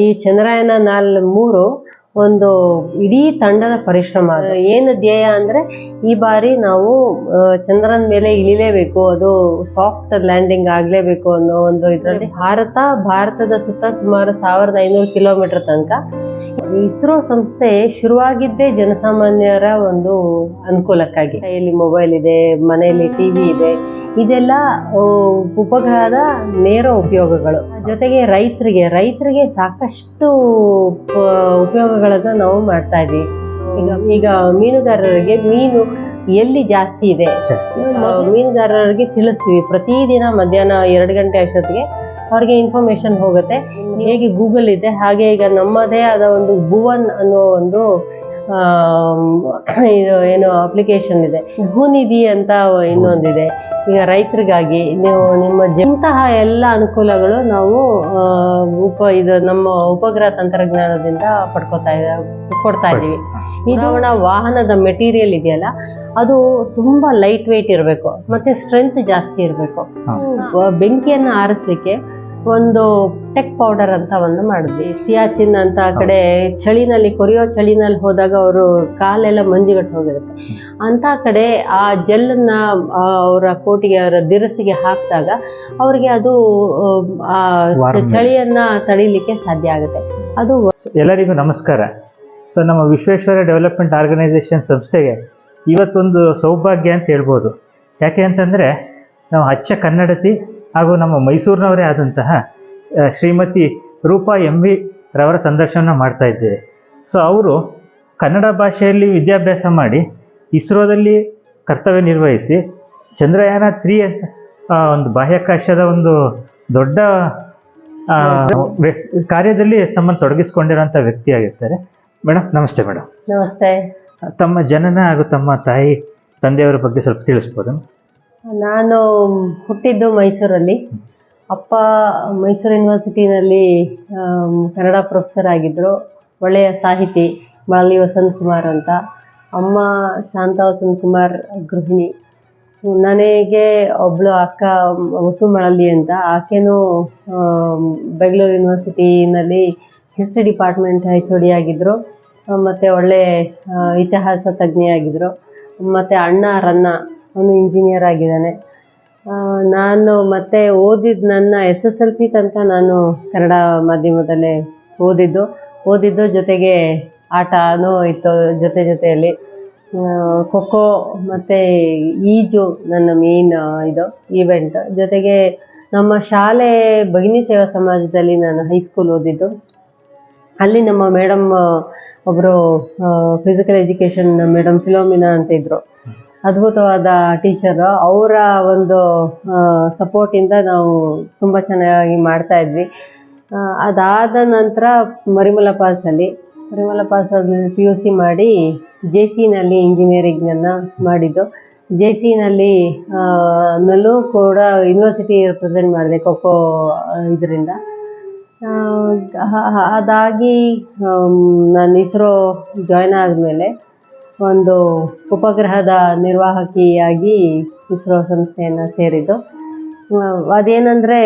ಈ ಚಂದ್ರಯಾನ ನಾಲ್ ಮೂರು ಒಂದು ಇಡೀ ತಂಡದ ಪರಿಶ್ರಮ. ಏನು ಧ್ಯೇಯ ಅಂದ್ರೆ ಈ ಬಾರಿ ನಾವು ಚಂದ್ರನ ಮೇಲೆ ಇಳಿಲೇಬೇಕು, ಅದು ಸಾಫ್ಟ್ ಲ್ಯಾಂಡಿಂಗ್ ಆಗಲೇಬೇಕು ಅನ್ನೋ ಒಂದು ಇದರಲ್ಲಿ. ಭಾರತ, ಭಾರತದ ಸುತ್ತ ಸುಮಾರು ಸಾವಿರದ ಐನೂರು ಕಿಲೋಮೀಟರ್ ತನಕ. ಇಸ್ರೋ ಸಂಸ್ಥೆ ಶುರುವಾಗಿದ್ದೇ ಜನಸಾಮಾನ್ಯರ ಒಂದು ಅನುಕೂಲಕ್ಕಾಗಿ. ಕೈಯಲ್ಲಿ ಮೊಬೈಲ್ ಇದೆ, ಮನೆಯಲ್ಲಿ ಟಿವಿ ಇದೆ. ಇದೆಲ್ಲ ಉಪಗ್ರಹದ ನೇರ ಉಪಯೋಗಗಳು. ಜೊತೆಗೆ ರೈತರಿಗೆ ರೈತರಿಗೆ ಸಾಕಷ್ಟು ಉಪಯೋಗಗಳನ್ನು ನಾವು ಮಾಡ್ತಾ ಇದ್ದೀವಿ ಈಗ ಈಗ ಮೀನುಗಾರರಿಗೆ ಮೀನು ಎಲ್ಲಿ ಜಾಸ್ತಿ ಇದೆ? ಮೀನುಗಾರರಿಗೆ ತಿಳಿಸ್ತೀವಿ. ಪ್ರತಿದಿನ ಮಧ್ಯಾಹ್ನ ಎರಡು ಗಂಟೆ ಅಷ್ಟೊತ್ತಿಗೆ ಅವ್ರಿಗೆ ಇನ್ಫಾರ್ಮೇಶನ್ ಹೋಗುತ್ತೆ. ಹೇಗೆ ಗೂಗಲ್ ಇದೆ ಹಾಗೆ ಈಗ ನಮ್ಮದೇ ಆದ ಒಂದು ಭುವನ್ ಅನ್ನೋ ಒಂದು ಇದು ಏನು ಅಪ್ಲಿಕೇಶನ್ ಇದೆ. ಭೂನಿಧಿ ಅಂತ ಇನ್ನೊಂದಿದೆ. ಈಗ ರೈತರಿಗಾಗಿ ನೀವು ನಿಮ್ಮ ಇಂತಹ ಎಲ್ಲ ಅನುಕೂಲಗಳು ನಾವು ಉಪ ಇದು ನಮ್ಮ ಉಪಗ್ರಹ ತಂತ್ರಜ್ಞಾನದಿಂದ ಪಡ್ಕೋತಾ ಕೊಡ್ತಾ ಇದ್ದೀವಿ. ಇದು ವಾಹನದ ಮೆಟೀರಿಯಲ್ ಇದೆಯಲ್ಲ ಅದು ತುಂಬಾ ಲೈಟ್ ವೆಯ್ಟ್ ಇರಬೇಕು ಮತ್ತೆ ಸ್ಟ್ರೆಂತ್ ಜಾಸ್ತಿ ಇರಬೇಕು. ಬೆಂಕಿಯನ್ನು ಆರಿಸ್ಲಿಕ್ಕೆ ಒಂದು ಟೆಕ್ ಪೌಡರ್ ಅಂತ ಒಂದು ಮಾಡಿದ್ವಿ. ಸಿಯಾಚಿನ್ ಅಂತ ಆ ಕಡೆ ಚಳಿನಲ್ಲಿ ಕೊರಿಯೋ ಚಳಿನಲ್ಲಿ ಹೋದಾಗ ಅವರು ಕಾಲೆಲ್ಲ ಮಂಜುಗಟ್ಟು ಹೋಗಿರುತ್ತೆ. ಅಂತ ಕಡೆ ಆ ಜೆಲ್ಲನ್ನ ಅವರ ಕೋಟಿಗೆ ಅವರ ದಿರಸಿಗೆ ಹಾಕಿದಾಗ ಅವರಿಗೆ ಅದು ಆ ಚಳಿಯನ್ನ ತಡೀಲಿಕ್ಕೆ ಸಾಧ್ಯ ಆಗುತ್ತೆ. ಅದು ಎಲ್ಲರಿಗೂ ನಮಸ್ಕಾರ. ಸೊ ನಮ್ಮ ವಿಶ್ವೇಶ್ವರ ಡೆವಲಪ್ಮೆಂಟ್ ಆರ್ಗನೈಸೇಷನ್ ಸಂಸ್ಥೆಗೆ ಇವತ್ತೊಂದು ಸೌಭಾಗ್ಯ ಅಂತ ಹೇಳ್ಬೋದು. ಯಾಕೆ ಅಂತಂದರೆ ನಾವು ಅಚ್ಚ ಕನ್ನಡತಿ ಹಾಗೂ ನಮ್ಮ ಮೈಸೂರಿನವರೇ ಆದಂತಹ ಶ್ರೀಮತಿ ರೂಪಾ ಎಂ ವಿ ರವರ ಸಂದರ್ಶನ ಮಾಡ್ತಾ ಇದ್ದೇವೆ. ಸೊ ಅವರು ಕನ್ನಡ ಭಾಷೆಯಲ್ಲಿ ವಿದ್ಯಾಭ್ಯಾಸ ಮಾಡಿ ಇಸ್ರೋದಲ್ಲಿ ಕರ್ತವ್ಯ ನಿರ್ವಹಿಸಿ ಚಂದ್ರಯಾನ ತ್ರೀ ಅಂತ ಒಂದು ಬಾಹ್ಯಾಕಾಶದ ಒಂದು ದೊಡ್ಡ ಕಾರ್ಯದಲ್ಲಿ ತಮ್ಮನ್ನು ತೊಡಗಿಸ್ಕೊಂಡಿರೋಂಥ ವ್ಯಕ್ತಿಯಾಗಿರ್ತಾರೆ. ಮೇಡಮ್ ನಮಸ್ತೆ ಮೇಡಮ್ ನಮಸ್ತೆ. ತಮ್ಮ ಜನನ ಹಾಗೂ ತಮ್ಮ ತಾಯಿ ತಂದೆಯವರ ಬಗ್ಗೆ ಸ್ವಲ್ಪ ತಿಳಿಸ್ಬೋದು? ನಾನು ಹುಟ್ಟಿದ್ದು ಮೈಸೂರಲ್ಲಿ. ಅಪ್ಪ ಮೈಸೂರು ಯೂನಿವರ್ಸಿಟಿನಲ್ಲಿ ಕನ್ನಡ ಪ್ರೊಫೆಸರ್ ಆಗಿದ್ದರು ಒಳ್ಳೆಯ ಸಾಹಿತಿ ಮಳಲಿ ವಸಂತ್ ಕುಮಾರ್ ಅಂತ. ಅಮ್ಮ ಶಾಂತ ವಸಂತ್ ಕುಮಾರ್ ಗೃಹಿಣಿ. ನನಗೆ ಒಬ್ಬಳು ಅಕ್ಕ ವಸು ಮಳಲಿ ಅಂತ. ಆಕೆನೂ ಬೆಂಗಳೂರು ಯೂನಿವರ್ಸಿಟಿನಲ್ಲಿ ಹಿಸ್ಟ್ರಿ ಡಿಪಾರ್ಟ್ಮೆಂಟ್ ಎಚ್ ಡಿ ಆಗಿದ್ದರು ಮತ್ತು ಒಳ್ಳೆ ಇತಿಹಾಸ ಇತಿಹಾಸ ತಜ್ಞೆಯಾಗಿದ್ದರು ಮತ್ತು ಅಣ್ಣ ರನ್ನ ಅವನು ಇಂಜಿನಿಯರ್ ಆಗಿದ್ದಾನೆ. ನಾನು ಮತ್ತೆ ಓದಿದ್ದು ನನ್ನ ಎಸ್ ಎಸ್ ಎಲ್ ಸಿ ತನಕ ನಾನು ಕನ್ನಡ ಮಾಧ್ಯಮದಲ್ಲೇ ಓದಿದ್ದು. ಓದಿದ್ದು ಜೊತೆಗೆ ಆಟನೂ ಇತ್ತು ಜೊತೆ ಜೊತೆಯಲ್ಲಿ. ಖೋಖೋ ಮತ್ತು ಈಜು ನನ್ನ ಮೇನ್ ಇದು ಈವೆಂಟ್ ಜೊತೆಗೆ ನಮ್ಮ ಶಾಲೆ ಭಗಿನಿ ಸೇವಾ ಸಮಾಜದಲ್ಲಿ ನಾನು ಹೈಸ್ಕೂಲ್ ಓದಿದ್ದು. ಅಲ್ಲಿ ನಮ್ಮ ಮೇಡಮ್ ಒಬ್ಬರು ಫಿಸಿಕಲ್ ಎಜುಕೇಷನ್ ಮೇಡಮ್ ಫಿಲೋಮಿನಾ ಅಂತ ಇದ್ರು. ಅದ್ಭುತವಾದ ಟೀಚರು. ಅವರ ಒಂದು ಸಪೋರ್ಟಿಂದ ನಾವು ತುಂಬ ಚೆನ್ನಾಗಿ ಮಾಡ್ತಾ ಇದ್ವಿ. ಅದಾದ ನಂತರ ಮರಿಮಲ ಪಾಸಲ್ಲಿ ಮರಿಮಲ ಪಾಸಲ್ಲಿ ಪಿ ಯು ಸಿ ಮಾಡಿ ಜೆ ಸಿನಲ್ಲಿ ಇಂಜಿನಿಯರಿಂಗನ್ನು ಮಾಡಿದ್ದು. ಜೆ ಸಿನಲ್ಲಿ ನಲ್ಲೂ ಕೂಡ ಯೂನಿವರ್ಸಿಟಿ ರೆಪ್ರೆಸೆಂಟ್ ಮಾಡಿದೆ ಖೋಖೋ ಇದರಿಂದ. ಅದಾಗಿ ನಾನು ಇಸ್ರೋ ಜಾಯ್ನ್ ಆದಮೇಲೆ ಒಂದು ಉಪಗ್ರಹದ ನಿರ್ವಾಹಕಿಯಾಗಿ ಇಸ್ರೋ ಸಂಸ್ಥೆಯನ್ನು ಸೇರಿದ್ದು. ಅದೇನಂದರೆ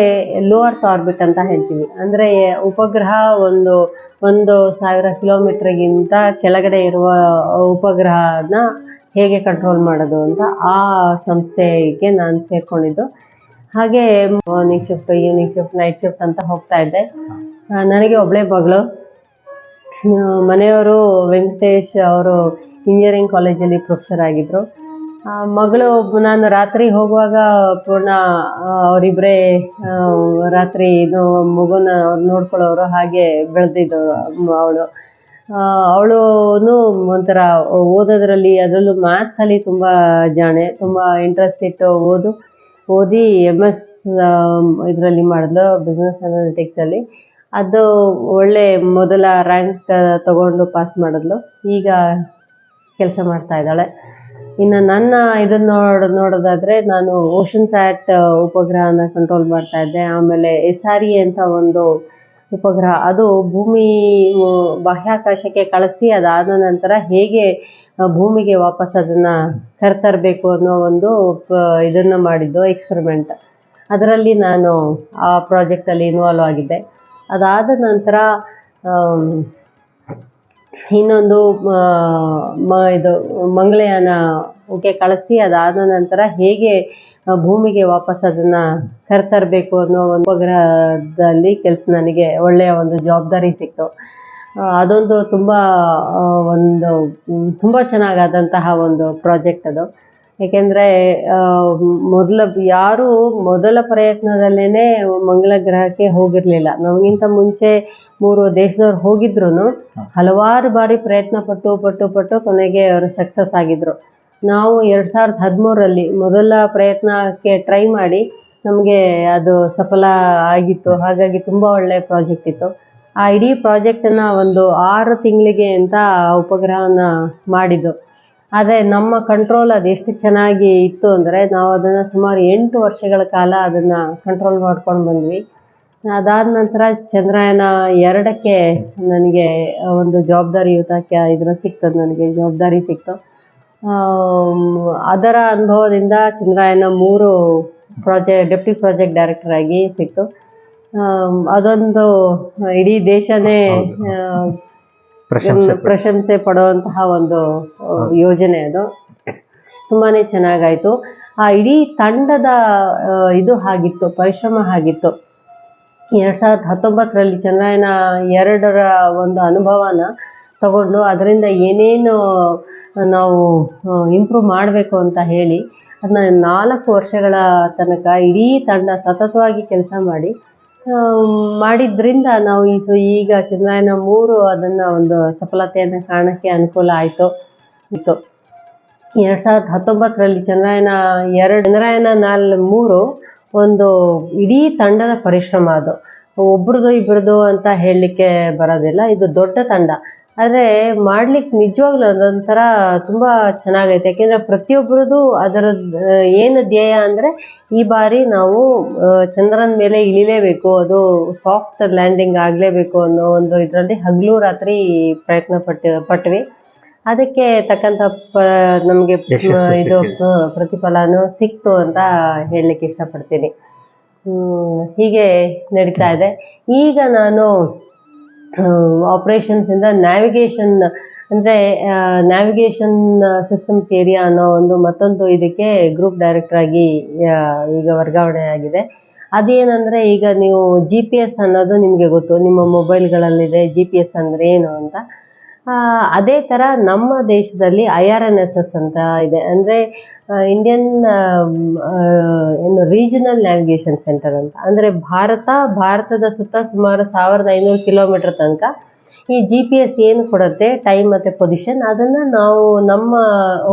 ಲೋ ಅರ್ತ್ ಆರ್ಬಿಟ್ ಅಂತ ಹೇಳ್ತೀವಿ. ಅಂದರೆ ಉಪಗ್ರಹ ಒಂದು ಒಂದು ಸಾವಿರ ಕಿಲೋಮೀಟ್ರಿಗಿಂತ ಕೆಳಗಡೆ ಇರುವ ಉಪಗ್ರಹನ ಹೇಗೆ ಕಂಟ್ರೋಲ್ ಮಾಡೋದು ಅಂತ ಆ ಸಂಸ್ಥೆಗೆ ನಾನು ಸೇರಿಕೊಂಡಿದ್ದು. ಹಾಗೆ morning shift evening shift night shift ಅಂತ ಹೋಗ್ತಾ ಇದ್ದೆ ನನಗೆ ಒಬ್ಬಳೇ ಮಗಳು. ಮನೆಯವರು ವೆಂಕಟೇಶ್ ಅವರು ಇಂಜಿನಿಯರಿಂಗ್ ಕಾಲೇಜಲ್ಲಿ ಪ್ರೊಫೆಸರ್ ಆಗಿದ್ದರು ಮಗಳು ನಾನು ರಾತ್ರಿ ಹೋಗುವಾಗ ಪೂರ್ಣ ಅವರಿಬ್ಬರೇ ರಾತ್ರಿ ಇದು ಮಗುನ ಅವ್ರು ನೋಡ್ಕೊಳ್ಳೋರು ಹಾಗೆ ಬೆಳೆದಿದ್ದವರು ಅವಳು. ಅವಳು ಒಂಥರ ಓದೋದ್ರಲ್ಲಿ ಅದರಲ್ಲೂ ಮ್ಯಾಥ್ಸಲ್ಲಿ ತುಂಬ ಜಾಣೆ, ತುಂಬ ಇಂಟ್ರೆಸ್ಟ್ ಇಟ್ಟು ಓದು, ಓದಿ ಎಂ ಎಸ್ ಇದರಲ್ಲಿ ಮಾಡಿದ್ಲು ಬಿಸ್ನೆಸ್ ಅನಾಲಿಟಿಕ್ಸಲ್ಲಿ ಅದು ಒಳ್ಳೆ ಮೊದಲ ರ್ಯಾಂಕ್ ತಗೊಂಡು ಪಾಸ್ ಮಾಡಿದ್ಲು. ಈಗ ಕೆಲಸ ಮಾಡ್ತಾ ಇದ್ದಾಳೆ. ಇನ್ನು ನನ್ನ ಇದನ್ನ ನೋಡ, ನೋಡೋದಾದ್ರೆ ನಾನು ಓಷನ್ ಸ್ಯಾಟ್ ಉಪಗ್ರಹನ ಕಂಟ್ರೋಲ್ ಮಾಡ್ತಾ ಇದ್ದೆ. ಆಮೇಲೆ ಎಸ್ ಆರ್ ಇ ಅಂತ ಒಂದು ಉಪಗ್ರಹ. ಅದು ಭೂಮಿ ಬಾಹ್ಯಾಕಾಶಕ್ಕೆ ಕಳಿಸಿ ಅದಾದ ನಂತರ ಹೇಗೆ ಭೂಮಿಗೆ ವಾಪಸ್ ಅದನ್ನು ಕರ್ತರಬೇಕು ಅನ್ನೋ ಒಂದು ಇದನ್ನು ಮಾಡಿದ್ದು ಎಕ್ಸ್ಪರಿಮೆಂಟ್ ಅದರಲ್ಲಿ ನಾನು ಆ ಪ್ರಾಜೆಕ್ಟಲ್ಲಿ ಇನ್ವಾಲ್ವ್ ಆಗಿದ್ದೆ. ಅದಾದ ನಂತರ ಇನ್ನೊಂದು ಮ, ಇದು ಮಂಗಳಯಾನಕ್ಕೆ ಕಳಿಸಿ, ಅದಾದ ನಂತರ ಹೇಗೆ ಭೂಮಿಗೆ ವಾಪಸ್ ಅದನ್ನ ಕರ್ತರಬೇಕು ಅನ್ನೋ ಒಂದು ಉಪಗ್ರಹದಲ್ಲಿ ಕೆಲಸ ನನಗೆ ಒಳ್ಳೆಯ ಒಂದು ಜವಾಬ್ದಾರಿ ಸಿಕ್ತು. ಅದೊಂದು ತುಂಬ ಒಂದು, ತುಂಬ ಚೆನ್ನಾಗಾದಂತಹ ಒಂದು ಪ್ರಾಜೆಕ್ಟ್ ಅದು. ಏಕೆಂದರೆ ಮೊದಲ ಯಾರು ಮೊದಲ ಪ್ರಯತ್ನದಲ್ಲೇ ಮಂಗಳ ಗ್ರಹಕ್ಕೆ ಹೋಗಿರಲಿಲ್ಲ. ನಮಗಿಂತ ಮುಂಚೆ ಮೂರು ದೇಶದವ್ರು ಹೋಗಿದ್ರು ಹಲವಾರು ಬಾರಿ ಪ್ರಯತ್ನ ಪಟ್ಟು ಪಟ್ಟು ಪಟ್ಟು ಕೊನೆಗೆ ಅವರು ಸಕ್ಸಸ್ ಆಗಿದ್ರು. ನಾವು ಎರಡು ಸಾವಿರದ ಹದಿಮೂರರಲ್ಲಿ ಮೊದಲ ಪ್ರಯತ್ನಕ್ಕೆ ಟ್ರೈ ಮಾಡಿ ನಮಗೆ ಅದು ಸಫಲ ಆಗಿತ್ತು. ಹಾಗಾಗಿ ತುಂಬ ಒಳ್ಳೆಯ ಪ್ರಾಜೆಕ್ಟ್ ಇತ್ತು. ಆ ಇಡೀ ಪ್ರಾಜೆಕ್ಟನ್ನು ಒಂದು ಆರು ತಿಂಗಳಿಗೆ ಅಂತ ಉಪಗ್ರಹವನ್ನು ಮಾಡಿದ್ದು. ಆದರೆ ನಮ್ಮ ಕಂಟ್ರೋಲ್ ಅದು ಎಷ್ಟು ಚೆನ್ನಾಗಿ ಇತ್ತು ಅಂದರೆ ನಾವು ಅದನ್ನು ಸುಮಾರು ಎಂಟು ವರ್ಷಗಳ ಕಾಲ ಅದನ್ನು ಕಂಟ್ರೋಲ್ ಮಾಡ್ಕೊಂಡು ಬಂದ್ವಿ. ಅದಾದ ನಂತರ ಚಂದ್ರಯಾನ ಎರಡಕ್ಕೆ ನನಗೆ ಒಂದು ಜವಾಬ್ದಾರಿಯುತ ಇದರ ಸಿಕ್ತದೆ ನನಗೆ ಜವಾಬ್ದಾರಿ ಸಿಕ್ತು. ಅದರ ಅನುಭವದಿಂದ ಚಂದ್ರಯಾನ ಮೂರು ಪ್ರಾಜೆಕ್ಟ್ ಡೆಪ್ಟಿ ಪ್ರಾಜೆಕ್ಟ್ ಡೈರೆಕ್ಟರ್ ಆಗಿ ಸಿಕ್ತು. ಅದೊಂದು ಇಡೀ ದೇಶನೇ ಪ್ರಶಂಸೆ ಪಡುವಂತಹ ಒಂದು ಯೋಜನೆ ಅದು. ತುಂಬಾನೇ ಚೆನ್ನಾಗಾಯ್ತು. ಆ ಇಡೀ ತಂಡದ ಇದು ಆಗಿತ್ತು ಪರಿಶ್ರಮ ಆಗಿತ್ತು. ಎರಡ್ ಸಾವಿರದ ಹತ್ತೊಂಬತ್ತರಲ್ಲಿ ಚಂದ್ರಯಾನ ಎರಡರ ಒಂದು ಅನುಭವನ ತಗೊಂಡು ಅದರಿಂದ ಏನೇನು ನಾವು ಇಂಪ್ರೂವ್ ಮಾಡಬೇಕು ಅಂತ ಹೇಳಿ ಅದನ್ನ ನಾಲ್ಕು ವರ್ಷಗಳ ತನಕ ಇಡೀ ತಂಡ ಸತತವಾಗಿ ಕೆಲಸ ಮಾಡಿ ಮಾಡಿದ್ರಿಂದ ನಾವು ಈ ಈಗ ಚಂದ್ರಯಾನ ಮೂರು ಅದನ್ನು ಒಂದು ಸಫಲತೆಯನ್ನು ಕಾಣಕ್ಕೆ ಅನುಕೂಲ ಆಯಿತು. ಇತ್ತು. ಎರಡು ಸಾವಿರದ ಹತ್ತೊಂಬತ್ತರಲ್ಲಿ ಚಂದ್ರಯಾನ ಎರಡು, ಚಂದ್ರಯಾನ ನಾಲ್ ಮೂರು ಒಂದು ಇಡೀ ತಂಡದ ಪರಿಶ್ರಮ ಅದು. ಒಬ್ರದ್ದು ಇಬ್ರದ್ದು ಅಂತ ಹೇಳಲಿಕ್ಕೆ ಬರೋದಿಲ್ಲ. ಇದು ದೊಡ್ಡ ತಂಡ. ಆದರೆ ಮಾಡ್ಲಿಕ್ಕೆ ನಿಜವಾಗ್ಲೂ ಅದೊಂಥರ ತುಂಬ ಚೆನ್ನಾಗೈತೆ. ಯಾಕೆಂದರೆ ಪ್ರತಿಯೊಬ್ಬರದು ಅದರ ಏನು ಧ್ಯೇಯ ಅಂದರೆ ಈ ಬಾರಿ ನಾವು ಚಂದ್ರನ ಮೇಲೆ ಇಳಿಲೇಬೇಕು. ಅದು ಸಾಫ್ಟ್ ಲ್ಯಾಂಡಿಂಗ್ ಆಗಲೇಬೇಕು ಅನ್ನೋ ಒಂದು ಇದರಲ್ಲಿ ಹಗಲು ರಾತ್ರಿ ಪ್ರಯತ್ನ ಪಟ್ಟು ಪಟ್ವಿ. ಅದಕ್ಕೆ ತಕ್ಕಂಥ ಪ ನಮಗೆ ಇದು. ಪ್ರತಿಫಲನೂ ಸಿಕ್ತು ಅಂತ ಹೇಳಲಿಕ್ಕೆ ಇಷ್ಟಪಡ್ತೀನಿ. ಹೀಗೆ ನಡೀತಾ ಇದೆ. ಈಗ ನಾನು ಆಪರೇಷನ್ಸ್ ಇಂದ ನ್ಯಾವಿಗೇಷನ್ ಅಂದ್ರೆ ನ್ಯಾವಿಗೇಷನ್ ಸಿಸ್ಟಮ್ಸ್ ಏರಿಯಾ ಅನ್ನೋ ಒಂದು ಮತ್ತೊಂದು ಇದಕ್ಕೆ ಗ್ರೂಪ್ ಡೈರೆಕ್ಟರ್ ಆಗಿ ಈಗ ವರ್ಗಾವಣೆ ಆಗಿದೆ. ಅದೇನಂದ್ರೆ, ಈಗ ನೀವು ಜಿ ಪಿ ಎಸ್ ಅನ್ನೋದು ನಿಮಗೆ ಗೊತ್ತು. ನಿಮ್ಮ ಮೊಬೈಲ್ಗಳಲ್ಲಿದೆ ಜಿ ಪಿ ಎಸ್ ಅಂದ್ರೆ ಏನು ಅಂತ. ಅದೇ ಥರ ನಮ್ಮ ದೇಶದಲ್ಲಿ I R N S S ಅಂತ ಇದೆ. ಅಂದರೆ ಇಂಡಿಯನ್ ಏನು ರೀಜನಲ್ ನ್ಯಾವಿಗೇಷನ್ ಸೆಂಟರ್ ಅಂತ. ಅಂದರೆ, ಭಾರತ, ಭಾರತದ ಸುತ್ತ ಸುಮಾರು ಸಾವಿರದ ಐನೂರು ಕಿಲೋಮೀಟರ್ ತನಕ ಈ ಜಿ ಪಿ ಎಸ್ ಏನು ಕೊಡುತ್ತೆ ಟೈಮ್ ಮತ್ತು ಪೊಸಿಷನ್ ಅದನ್ನು ನಾವು ನಮ್ಮ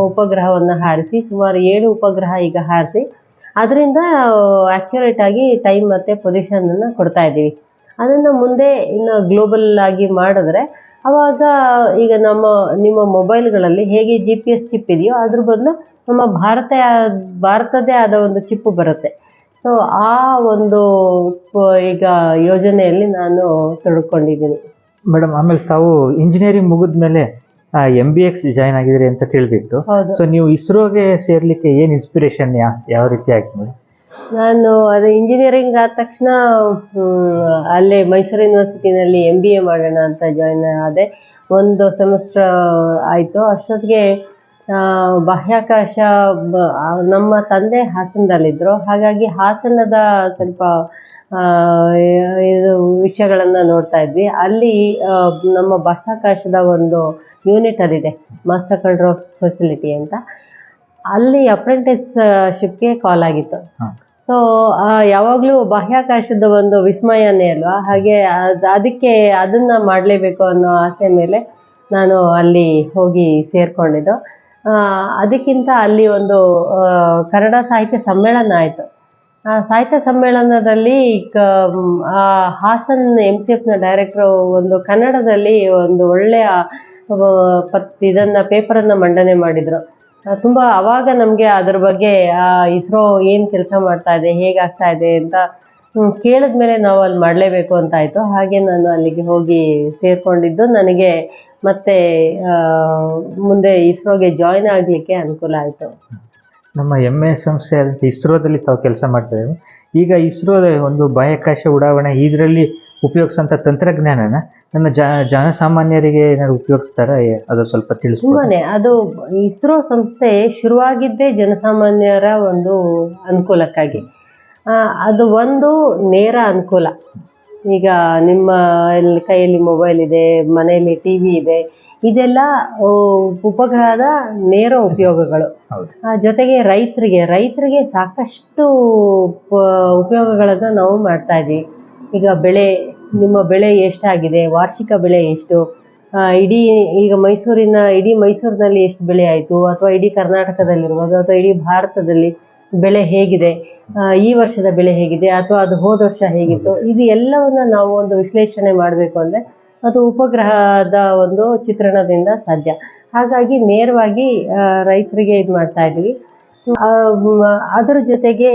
ಉಪಗ್ರಹವನ್ನು ಹಾರಿಸಿ, ಸುಮಾರು ಏಳು ಉಪಗ್ರಹ ಈಗ ಹಾರಿಸಿ, ಅದರಿಂದ ಆ್ಯಕ್ಯುರೇಟ್ ಆಗಿ ಟೈಮ್ ಮತ್ತು ಪೊಸಿಷನನ್ನು ಕೊಡ್ತಾ ಇದ್ದೀವಿ. ಅದನ್ನು ಮುಂದೆ ಇನ್ನು ಗ್ಲೋಬಲ್ ಆಗಿ ಮಾಡಿದ್ರೆ ಅವಾಗ ಈಗ ನಮ್ಮ ನಿಮ್ಮ ಮೊಬೈಲ್ಗಳಲ್ಲಿ ಹೇಗೆ ಜಿ ಪಿ ಎಸ್ ಚಿಪ್ ಇದೆಯೋ ಅದ್ರ ಬದಲು ನಮ್ಮ ಭಾರತ ಭಾರತದೇ ಆದ ಒಂದು ಚಿಪ್ಪು ಬರುತ್ತೆ. ಸೊ ಆ ಒಂದು ಈಗ ಯೋಜನೆಯಲ್ಲಿ ನಾನು ತೊಡ್ಕೊಂಡಿದ್ದೀನಿ ಮೇಡಮ್ ಆಮೇಲೆ ತಾವು ಇಂಜಿನಿಯರಿಂಗ್ ಮುಗಿದ ಮೇಲೆ ಎಂ ಬಿ ಎಕ್ಸ್ ಜಾಯ್ನ್ ಆಗಿದ್ರಿ ಅಂತ ತಿಳಿದಿತ್ತು. ಸೊ ನೀವು ಇಸ್ರೋಗೆ ಸೇರ್ಲಿಕ್ಕೆ ಏನು ಇನ್ಸ್ಪಿರೇಷನ್ ಯಾ? ಯಾವ ರೀತಿ ಆಯ್ತು ಮೇಡಮ್ ನಾನು ಅದು ಇಂಜಿನಿಯರಿಂಗ್ ಆದ ತಕ್ಷಣ ಅಲ್ಲೇ ಮೈಸೂರು ಯೂನಿವರ್ಸಿಟಿನಲ್ಲಿ ಎಂ ಬಿ ಎ ಮಾಡೋಣ ಅಂತ ಜಾಯ್ನ್ ಆದೆ. ಒಂದು ಸೆಮಿಸ್ಟರ್ ಆಯಿತು. ಅಷ್ಟೊತ್ತಿಗೆ ಬಾಹ್ಯಾಕಾಶ ನಮ್ಮ ತಂದೆ ಹಾಸನದಲ್ಲಿದ್ದರು ಹಾಗಾಗಿ ಹಾಸನದ ಸ್ವಲ್ಪ ಇದು ವಿಷಯಗಳನ್ನು ನೋಡ್ತಾ ಇದ್ವಿ. ಅಲ್ಲಿ ನಮ್ಮ ಬಾಹ್ಯಾಕಾಶದ ಒಂದು ಯೂನಿಟ್ ಅಲ್ಲಿದೆ ಮಾಸ್ಟರ್ ಕಂಟ್ರೋಲ್ ಫೆಸಿಲಿಟಿ ಅಂತ. ಅಲ್ಲಿ ಅಪ್ರೆಂಟಿಸ್ಶಿಪ್ಗೆ ಕಾಲ್ ಆಗಿತ್ತು. ಸೊ ಯಾವಾಗಲೂ ಬಾಹ್ಯಾಕಾಶದ ಒಂದು ವಿಸ್ಮಯನೇ ಅಲ್ವಾ? ಹಾಗೆ ಅದ್ ಅದಕ್ಕೆ ಅದನ್ನ ಮಾಡಲೇಬೇಕು ಅನ್ನೋ ಆಸೆ ಮೇಲೆ ನಾನು ಅಲ್ಲಿ ಹೋಗಿ ಸೇರ್ಕೊಂಡಿದ್ದು. ಅದಕ್ಕಿಂತ ಅಲ್ಲಿ ಒಂದು ಕನ್ನಡ ಸಾಹಿತ್ಯ ಸಮ್ಮೇಳನ ಆಯಿತು. ಆ ಸಾಹಿತ್ಯ ಸಮ್ಮೇಳನದಲ್ಲಿ ಹಾಸನ್ ಎಂ ಸಿ ಎಫ್ನ ಡೈರೆಕ್ಟ್ರು ಒಂದು ಕನ್ನಡದಲ್ಲಿ ಒಂದು ಒಳ್ಳೆಯ ಪತ್ ಇದನ್ನು ಪೇಪರನ್ನು ಮಂಡನೆ ಮಾಡಿದರು. ತುಂಬ ಅವಾಗ ನಮಗೆ ಅದ್ರ ಬಗ್ಗೆ, ಆ, ಇಸ್ರೋ ಏನು ಕೆಲಸ ಮಾಡ್ತಾ ಇದೆ ಹೇಗಾಗ್ತಾ ಇದೆ ಅಂತ ಕೇಳಿದ ಮೇಲೆ ನಾವು ಅಲ್ಲಿ ಮಾಡಲೇಬೇಕು ಅಂತ ಆಯಿತು. ಹಾಗೆ ನಾನು ಅಲ್ಲಿಗೆ ಹೋಗಿ ಸೇರಿಕೊಂಡಿದ್ದು. ನನಗೆ ಮತ್ತೆ ಮುಂದೆ ಇಸ್ರೋಗೆ ಜಾಯ್ನ್ ಆಗಲಿಕ್ಕೆ ಅನುಕೂಲ ಆಯಿತು. ನಮ್ಮ ಎಮ್ಮೆ ಸಂಸ್ಥೆ ಇಸ್ರೋದಲ್ಲಿ ತಾವು ಕೆಲಸ ಮಾಡ್ತಾ ಇದ್ದೀವಿ. ಈಗ ಇಸ್ರೋದ ಒಂದು ಬಾಹ್ಯಾಕಾಶ ಉಡಾವಣೆ, ಇದರಲ್ಲಿ ಉಪಯೋಗಿಸೋಂಥ ತಂತ್ರಜ್ಞಾನನ ನಮ್ಮ ಜ ಜನಸಾಮಾನ್ಯರಿಗೆ ಏನಾದ್ರು ಉಪಯೋಗಿಸ್ತಾರ ಅದು ಸ್ವಲ್ಪ ತಿಳಿಸ್ ತುಂಬಾನೇ. ಅದು ಇಸ್ರೋ ಸಂಸ್ಥೆ ಶುರುವಾಗಿದ್ದೇ ಜನಸಾಮಾನ್ಯರ ಒಂದು ಅನುಕೂಲಕ್ಕಾಗಿ. ಅದು ಒಂದು ನೇರ ಅನುಕೂಲ. ಈಗ ನಿಮ್ಮ ಇಲ್ಲಿ ಕೈಯಲ್ಲಿ ಮೊಬೈಲ್ ಇದೆ ಮನೆಯಲ್ಲಿ ಟಿ ವಿ ಇದೆ ಇದೆಲ್ಲ ಉಪಗ್ರಹದ ನೇರ ಉಪಯೋಗಗಳು. ಜೊತೆಗೆ ರೈತರಿಗೆ ರೈತರಿಗೆ ಸಾಕಷ್ಟು ಉಪಯೋಗಗಳನ್ನು ಉಪಯೋಗಗಳನ್ನ ನಾವು ಮಾಡ್ತಾ ಇದ್ದೀವಿ. ಈಗ ಬೆಳೆ ನಿಮ್ಮ ಬೆಳೆ ಎಷ್ಟಾಗಿದೆ? ವಾರ್ಷಿಕ ಬೆಳೆ ಎಷ್ಟು? ಇಡೀ ಈಗ ಮೈಸೂರಿನ ಇಡೀ ಮೈಸೂರಿನಲ್ಲಿ ಎಷ್ಟು ಬೆಳೆ ಆಯಿತು? ಅಥವಾ ಇಡೀ ಕರ್ನಾಟಕದಲ್ಲಿರ್ಬೋದು ಅಥವಾ ಇಡೀ ಭಾರತದಲ್ಲಿ ಬೆಳೆ ಹೇಗಿದೆ? ಈ ವರ್ಷದ ಬೆಳೆ ಹೇಗಿದೆ? ಅಥವಾ ಅದು ಹೋದ ವರ್ಷ ಹೇಗಿತ್ತು? ಇದು ಎಲ್ಲವನ್ನು ನಾವು ಒಂದು ವಿಶ್ಲೇಷಣೆ ಮಾಡಬೇಕು ಅಂದರೆ ಅದು ಉಪಗ್ರಹದ ಒಂದು ಚಿತ್ರಣದಿಂದ ಸಾಧ್ಯ. ಹಾಗಾಗಿ ನೇರವಾಗಿ ರೈತರಿಗೆ ಇದು ಮಾಡ್ತಾ ಇದ್ವಿ ಅದರ ಜೊತೆಗೆ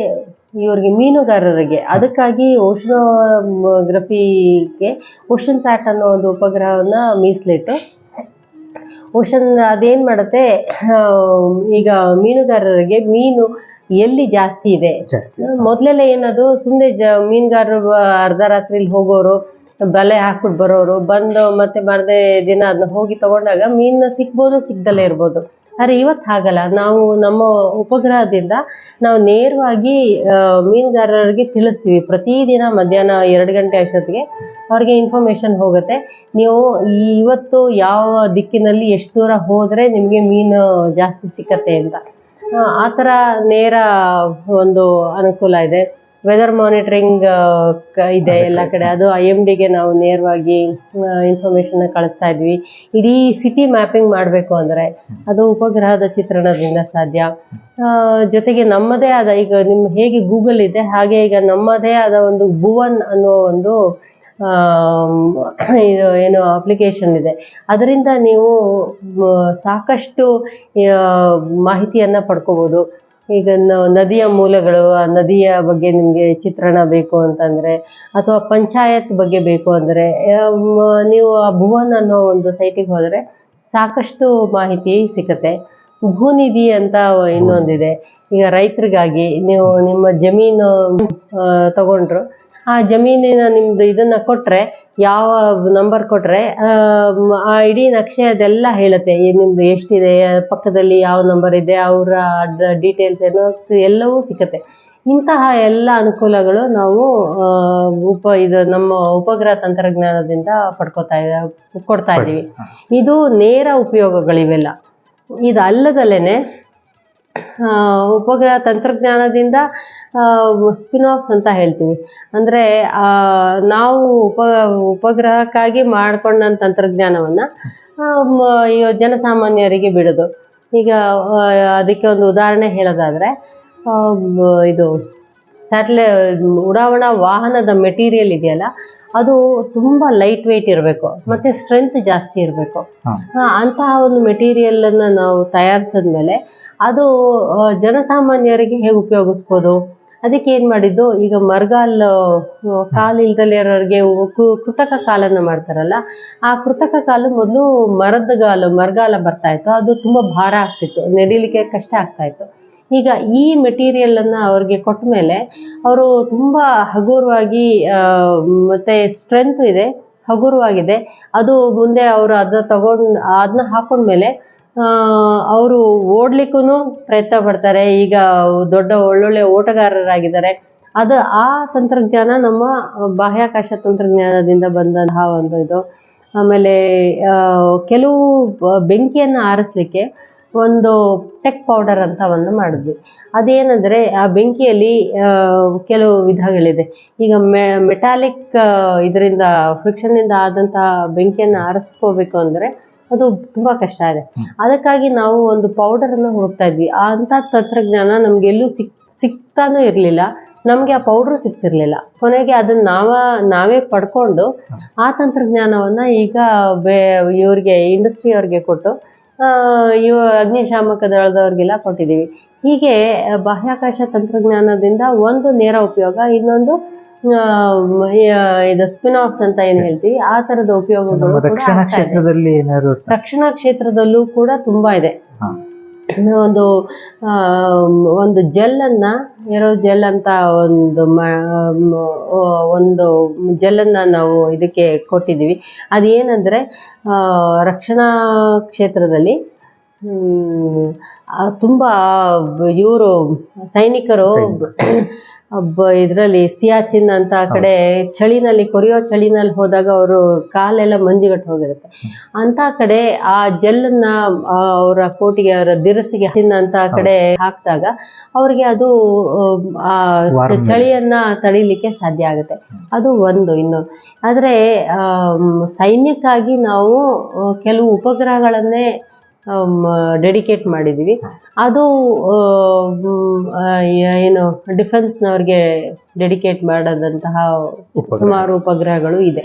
ಇವ್ರಿಗೆ ಮೀನುಗಾರರಿಗೆ. ಅದಕ್ಕಾಗಿ ಓಷನೋಗ್ರಫಿಗೆ ಓಷನ್ ಸ್ಯಾಟ್ ಅನ್ನೋ ಒಂದು ಉಪಗ್ರಹವನ್ನ ಮೀಸಲಿಟ್ಟು ಓಷನ್ ಅದೇನು ಮಾಡುತ್ತೆ ಈಗ ಮೀನುಗಾರರಿಗೆ ಮೀನು ಎಲ್ಲಿ ಜಾಸ್ತಿ ಇದೆ? ಮೊದಲೆಲ್ಲ ಏನದು ಸುಮ್ಮನೆ ಜ ಮೀನುಗಾರರು ಅರ್ಧ ರಾತ್ರಿಲಿ ಹೋಗೋರು ಬಲೆ ಹಾಕ್ಬಿಟ್ಟು ಬರೋರು ಬಂದು ಮತ್ತೆ ಮರದೇ ದಿನ ಅದನ್ನ ಹೋಗಿ ತಗೊಂಡಾಗ ಮೀನ್ನ ಸಿಕ್ಬೋದು ಸಿಗ್ದಲೇ ಇರ್ಬೋದು. ಆದ್ರೆ ಇವತ್ತು ಹಾಗಲ್ಲ. ನಾವು ನಮ್ಮ ಉಪಗ್ರಹದಿಂದ ನಾವು ನೇರವಾಗಿ ಮೀನುಗಾರರಿಗೆ ತಿಳಿಸ್ತೀವಿ. ಪ್ರತಿದಿನ ಮಧ್ಯಾಹ್ನ ಎರಡು ಗಂಟೆ ಅಷ್ಟೊತ್ತಿಗೆ ಅವ್ರಿಗೆ ಇನ್ಫಾರ್ಮೇಶನ್ ಹೋಗುತ್ತೆ. ನೀವು ಇವತ್ತು ಯಾವ ದಿಕ್ಕಿನಲ್ಲಿ ಎಷ್ಟು ದೂರ ಹೋದರೆ ನಿಮಗೆ ಮೀನು ಜಾಸ್ತಿ ಸಿಕ್ಕತ್ತೆ ಅಂತ. ಆ ಥರ ನೇರ ಒಂದು ಅನುಕೂಲ ಇದೆ. ವೆದರ್ ಮಾನಿಟರಿಂಗ್ ಇದೆ ಎಲ್ಲ ಕಡೆ. ಅದು ಐ ಎಂ ಡಿಗೆ ನಾವು ನೇರವಾಗಿ ಇನ್ಫಾರ್ಮೇಶನ್ ಕಳಿಸ್ತಾ ಇದ್ವಿ. ಇಡೀ ಸಿಟಿ ಮ್ಯಾಪಿಂಗ್ ಮಾಡಬೇಕು ಅಂದರೆ ಅದು ಉಪಗ್ರಹದ ಚಿತ್ರಣದಿಂದ ಸಾಧ್ಯ. ಜೊತೆಗೆ ನಮ್ಮದೇ ಆದ ಈಗ ನಿಮ್ಮ ಹೇಗೆ ಗೂಗಲ್ ಇದೆ ಹಾಗೆ ಈಗ ನಮ್ಮದೇ ಆದ ಒಂದು ಭುವನ್ ಅನ್ನೋ ಒಂದು ಇದು ಏನು ಅಪ್ಲಿಕೇಶನ್ ಇದೆ. ಅದರಿಂದ ನೀವು ಸಾಕಷ್ಟು ಮಾಹಿತಿಯನ್ನ ಪಡ್ಕೋಬೋದು. ಈಗ ನದಿಯ ಮೂಲಗಳು, ಆ ನದಿಯ ಬಗ್ಗೆ ನಿಮಗೆ ಚಿತ್ರಣ ಬೇಕು ಅಂತಂದ್ರೆ, ಅಥವಾ ಪಂಚಾಯತ್ ಬಗ್ಗೆ ಬೇಕು ಅಂದರೆ ನೀವು ಆ ಭುವನ್ ಅನ್ನೋ ಒಂದು ಸೈಟಿಗೆ ಹೋದರೆ ಸಾಕಷ್ಟು ಮಾಹಿತಿ ಸಿಗುತ್ತೆ. ಭೂನಿಧಿ ಅಂತ ಇನ್ನೊಂದಿದೆ. ಈಗ ರೈತರಿಗಾಗಿ ನೀವು ನಿಮ್ಮ ಜಮೀನು ತಗೊಂಡ್ರು ಆ ಜಮೀನಿನ ನಿಮ್ದು ಇದನ್ನ ಕೊಟ್ರೆ ಯಾವ ನಂಬರ್ ಕೊಟ್ರೆ ಆ, ಇಡೀ ನಕ್ಷೆ ಅದೆಲ್ಲ ಹೇಳುತ್ತೆ. ನಿಮ್ದು ಎಷ್ಟಿದೆ ಪಕ್ಕದಲ್ಲಿ ಯಾವ ನಂಬರ್ ಇದೆ ಅವರ ಡೀಟೇಲ್ಸ್ ಏನೋ ಎಲ್ಲವೂ ಸಿಕ್ಕತ್ತೆ. ಇಂತಹ ಎಲ್ಲ ಅನುಕೂಲಗಳು ನಾವು ಉಪ ಇದು ನಮ್ಮ ಉಪಗ್ರಹ ತಂತ್ರಜ್ಞಾನದಿಂದ ಪಡ್ಕೋತಾ ಕೊಡ್ತಾ ಇದ್ದೀವಿ. ಇದು ನೇರ ಉಪಯೋಗಗಳಿವೆಲ್ಲ. ಇದು ಅಲ್ಲದಲ್ಲೇ ಉಪಗ್ರಹ ತಂತ್ರಜ್ಞಾನದಿಂದ ಸ್ಪಿನ್ ಆಫ್ಸ್ ಅಂತ ಹೇಳ್ತೀವಿ. ಅಂದರೆ ನಾವು ಉಪ ಉಪಗ್ರಹಕ್ಕಾಗಿ ಮಾಡ್ಕೊಂಡಂಥ ತಂತ್ರಜ್ಞಾನವನ್ನು ಜನಸಾಮಾನ್ಯರಿಗೆ ಬಿಡೋದು. ಈಗ ಅದಕ್ಕೆ ಒಂದು ಉದಾಹರಣೆ ಹೇಳೋದಾದರೆ ಇದು ಸ್ಯಾಟ್ಲೆ ಉಡಾವಣಾ ವಾಹನದ ಮೆಟೀರಿಯಲ್ ಇದೆಯಲ್ಲ ಅದು ತುಂಬ ಲೈಟ್ ವೆಯ್ಟ್ ಇರಬೇಕು. ಮತ್ತು ಸ್ಟ್ರೆಂತ್ ಜಾಸ್ತಿ ಇರಬೇಕು. ಅಂತಹ ಒಂದು ಮೆಟೀರಿಯಲನ್ನು ನಾವು ತಯಾರಿಸಿದ್ಮೇಲೆ ಅದು ಜನಸಾಮಾನ್ಯರಿಗೆ ಹೇಗೆ ಉಪಯೋಗಿಸ್ಬೋದು? ಅದಕ್ಕೆ ಏನು ಮಾಡಿದ್ದು? ಈಗ ಮರ್ಗಾಲ್ ಕಾಲು ಇಲ್ದಲೇ ಇರೋರಿಗೆ ಕೃತಕ ಕಾಲನ್ನು ಮಾಡ್ತಾರಲ್ಲ, ಆ ಕೃತಕ ಕಾಲು ಮೊದಲು ಮರದ ಗಾಲು, ಮರಗಾಲ ಬರ್ತಾ ಇತ್ತು. ಅದು ತುಂಬ ಭಾರ ಆಗ್ತಿತ್ತು, ನಡಿಲಿಕ್ಕೆ ಕಷ್ಟ ಆಗ್ತಾ ಇತ್ತು. ಈಗ ಈ ಮೆಟೀರಿಯಲನ್ನು ಅವ್ರಿಗೆ ಕೊಟ್ಟ ಮೇಲೆ ಅವರು ತುಂಬ ಹಗುರವಾಗಿ ಮತ್ತೆ ಸ್ಟ್ರೆಂತ್ ಇದೆ, ಹಗುರವಾಗಿದೆ. ಅದು ಮುಂದೆ ಅವರು ಅದನ್ನ ತಗೊಂಡು ಅದನ್ನ ಹಾಕೊಂಡ್ಮೇಲೆ ಅವರು ಓಡ್ಲಿಕ್ಕೂ ಪ್ರಯತ್ನ ಪಡ್ತಾರೆ. ಈಗ ದೊಡ್ಡ ಒಳ್ಳೊಳ್ಳೆ ಓಟಗಾರರಾಗಿದ್ದಾರೆ. ಅದು ಆ ತಂತ್ರಜ್ಞಾನ ನಮ್ಮ ಬಾಹ್ಯಾಕಾಶ ತಂತ್ರಜ್ಞಾನದಿಂದ ಬಂದಂತಹ ಒಂದು ಇದು. ಆಮೇಲೆ ಕೆಲವು ಬೆಂಕಿಯನ್ನು ಆರಿಸ್ಲಿಕ್ಕೆ ಒಂದು ಟೆಕ್ ಪೌಡರ್ ಅಂತ ಒಂದು ಮಾಡಿದ್ವಿ. ಅದೇನೆಂದರೆ, ಆ ಬೆಂಕಿಯಲ್ಲಿ ಕೆಲವು ವಿಧಗಳಿದೆ. ಈಗ ಮೆ, ಮೆಟಾಲಿಕ್ ಇದರಿಂದ, ಫ್ರಿಕ್ಷನ್ನಿಂದ ಆದಂತಹ ಬೆಂಕಿಯನ್ನು ಆರಿಸ್ಕೋಬೇಕು ಅಂದರೆ ಅದು ತುಂಬಾ ಕಷ್ಟ ಇದೆ. ಅದಕ್ಕಾಗಿ ನಾವು ಒಂದು ಪೌಡರ್ ಅನ್ನು ಹುಡುಕ್ತಾ ಇದ್ವಿ. ಅಂತ ತಂತ್ರಜ್ಞಾನ ನಮ್ಗೆ ಎಲ್ಲೂ ಸಿಕ್ ಸಿಗ್ತಾನೂ ಇರಲಿಲ್ಲ. ನಮಗೆ ಆ ಪೌಡ್ರು ಸಿಗ್ತಿರ್ಲಿಲ್ಲ ಕೊನೆಗೆ ಅದನ್ನ ನಾವ ನಾವೇ ಪಡ್ಕೊಂಡು ಆ ತಂತ್ರಜ್ಞಾನವನ್ನ ಈಗ ಬೇ ಇವ್ರಿಗೆ ಇಂಡಸ್ಟ್ರಿ ಅವ್ರಿಗೆ ಕೊಟ್ಟು ಇವ ಅಗ್ನಿಶಾಮಕ ದಳದವ್ರಿಗೆಲ್ಲ ಕೊಟ್ಟಿದ್ದೀವಿ. ಹೀಗೆ ಬಾಹ್ಯಾಕಾಶ ತಂತ್ರಜ್ಞಾನದಿಂದ ಒಂದು ನೇರ ಉಪಯೋಗ ಇನ್ನೊಂದು ಇದು ಸ್ಪಿನ್ ಆಫ್ಸ್ ಅಂತ ಏನ್ ಹೇಳ್ತೀವಿ ಆ ತರದ ಉಪಯೋಗ ಉಪಯೋಗಗಳು ರಕ್ಷಣಾ ಕ್ಷೇತ್ರದಲ್ಲಿ ಏನಾದ್ರು ರಕ್ಷಣಾ ಕ್ಷೇತ್ರದಲ್ಲೂ ಕೂಡ ತುಂಬಾ ಇದೆ. ಒಂದು ಒಂದು ಜೆಲ್ ಅನ್ನ ಏರೋ ಜೆಲ್ ಅಂತ ಒಂದು ಒಂದು ಜೆಲ್ ಅನ್ನ ಜೆಲ್ಲನ್ನು ನಾವು ಇದಕ್ಕೆ ಕೊಟ್ಟಿದ್ದೀವಿ. ಅದೇನಂದ್ರೆ ರಕ್ಷಣಾ ಕ್ಷೇತ್ರದಲ್ಲಿ ತುಂಬ ಇವರು ಸೈನಿಕರು. ಇದರಲ್ಲಿ ಸಿಯಾಚಿನ್ ಅಂತ ಆ ಕಡೆ ಚಳಿನಲ್ಲಿ ಕೊರಿಯೋ ಚಳಿನಲ್ಲಿ ಹೋದಾಗ ಅವರು ಕಾಲೆಲ್ಲ ಮಂಜುಗಟ್ಟು ಹೋಗಿರುತ್ತೆ. ಅಂತ ಕಡೆ ಆ ಜೆಲ್ಲನ್ನ ಅವರ ಕೋಟಿಗೆ ಅವರ ದಿರಸಿಗೆ ಚಿನ್ನ ಅಂತ ಆ ಕಡೆ ಹಾಕಿದಾಗ ಅವ್ರಿಗೆ ಅದು ಆ, ಚಳಿಯನ್ನ ತಡಿಲಿಕ್ಕೆ ಸಾಧ್ಯ ಆಗುತ್ತೆ. ಅದು ಒಂದು ಇನ್ನು. ಆದರೆ ಸೈನ್ಯಕ್ಕಾಗಿ ನಾವು ಕೆಲವು ಉಪಗ್ರಹಗಳನ್ನೇ ಡೆಡಿಕೇಟ್ ಮಾಡಿದ್ದೀವಿ ಅದು ಮ್, ಆ, ಏನು ಡಿಫೆನ್ಸ್ನವ್ರಿಗೆ ಡೆಡಿಕೇಟ್ ಮಾಡದಂತಹ. ಸುಮಾರು ಉಪಗ್ರಹಗಳು ಇದೆ.